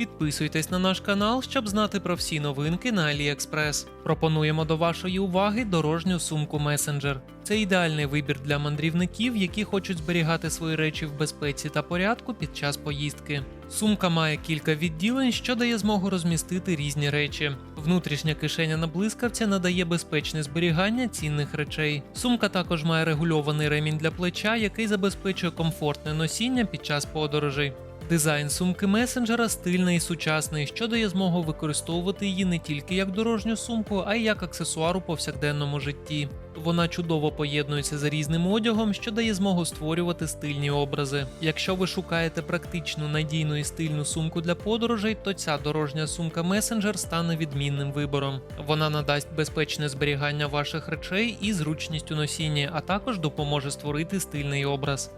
Підписуйтесь на наш канал, щоб знати про всі новинки на AliExpress. Пропонуємо до вашої уваги дорожню сумку Messenger. Це ідеальний вибір для мандрівників, які хочуть зберігати свої речі в безпеці та порядку під час поїздки. Сумка має кілька відділень, що дає змогу розмістити різні речі. Внутрішня кишеня на блискавці надає безпечне зберігання цінних речей. Сумка також має регульований ремінь для плеча, який забезпечує комфортне носіння під час подорожей. Дизайн сумки месенджера стильний і сучасний, що дає змогу використовувати її не тільки як дорожню сумку, а й як аксесуар у повсякденному житті. Вона чудово поєднується з різним одягом, що дає змогу створювати стильні образи. Якщо ви шукаєте практичну, надійну і стильну сумку для подорожей, то ця дорожня сумка Messenger стане відмінним вибором. Вона надасть безпечне зберігання ваших речей і зручність у носінні, а також допоможе створити стильний образ.